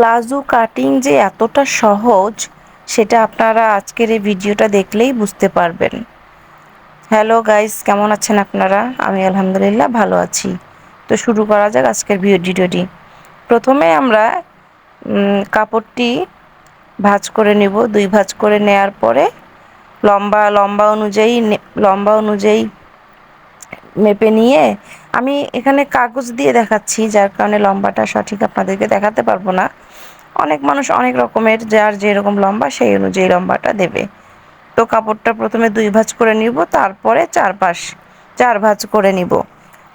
Palazzo cutting যে এতটা সহজ, সেটা আপনারা আজকের এই ভিডিওটা দেখলেই বুঝতে পারবেন। হ্যালো গাইস, কেমন আছেন আপনারা? আমি আলহামদুলিল্লাহ ভালো আছি। তো শুরু করা যাক আজকের ভিডিওটি। প্রথমে আমরা কাপড়টি ভাজ করে নিব। দুই ভাজ করে নেয়ার পরে লম্বা লম্বা অনুযায়ী লম্বা অনুযায়ী মেপে নিয়ে আমি এখানে কাগজ দিয়ে দেখাচ্ছি, যার কারণে লম্বাটা সঠিক আপনাদেরকে দেখাতে পারব না। অনেক মানুষ অনেক রকমের, যার যেরকম লম্বা সেই অনুযায়ী লম্বাটা দেবে। তো কাপড়টা প্রথমে দুই ভাঁজ করে নিব, তারপরে চার পাশ চার ভাঁজ করে নিব।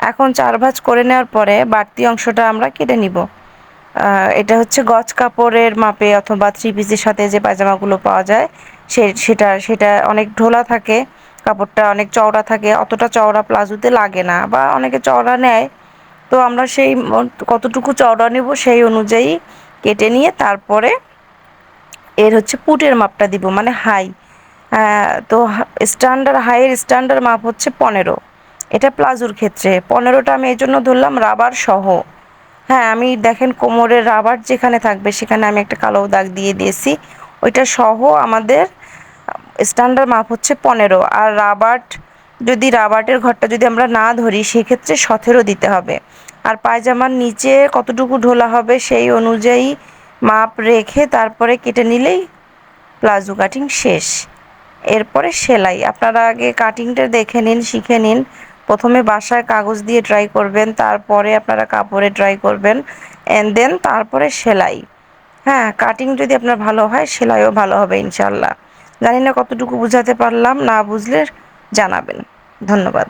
এখন চার ভাঁজ করে নেওয়ার পরে বাড়তি অংশটা আমরা কেটে নিব। এটা হচ্ছে গজ কাপড়ের মাপে অথবা থ্রি পিসের সাথে যে পায়জামাগুলো পাওয়া যায়, সে, সেটা সেটা অনেক ঢোলা থাকে, কাপড়টা অনেক চওড়া থাকে, অতটা চওড়া প্লাজোতে লাগে না বা অনেকে চওড়া নেয়। তো আমরা সেই কতটুকু চওড়া নেব সেই অনুযায়ী কেটে নিয়ে তারপরে এর হচ্ছে পুটের মাপটা দিব মানে হাই তো স্ট্যান্ডার্ড হাইয়ের স্ট্যান্ডার্ড মাপ হচ্ছে পনেরো। এটা প্লাজোর ক্ষেত্রে। পনেরোটা আমি এই জন্য ধরলাম রাবার সহ। হ্যাঁ আমি দেখেন কোমরের রাবার যেখানে থাকবে সেখানে আমি একটা কালো দাগ দিয়ে দিয়েছি। ওইটা সহ আমাদের স্ট্যান্ডার্ড মাপ হচ্ছে পনেরো। আর রাবার্ট যদি রাবার্টের ঘরটা যদি আমরা না ধরি, সেক্ষেত্রে সতেরো দিতে হবে। আর পায়জামার নিচে কতটুকু ঢোলা হবে সেই অনুযায়ী মাপ রেখে তারপরে কেটে নিলেই প্লাজো কাটিং শেষ। এরপরে সেলাই। আপনারা আগে কাটিংটা দেখে নিন, শিখে নিন। প্রথমে বাসায় কাগজ দিয়ে ট্রাই করবেন, তারপরে আপনারা কাপড়ে ট্রাই করবেন অ্যান্ড দেন তারপরে সেলাই। হ্যাঁ কাটিং যদি আপনার ভালো হয়, সেলাইও ভালো হবে ইনশাল্লাহ জানি না কতটুকু বুঝাতে পারলাম, না বুঝলে জানাবেন। ধন্যবাদ।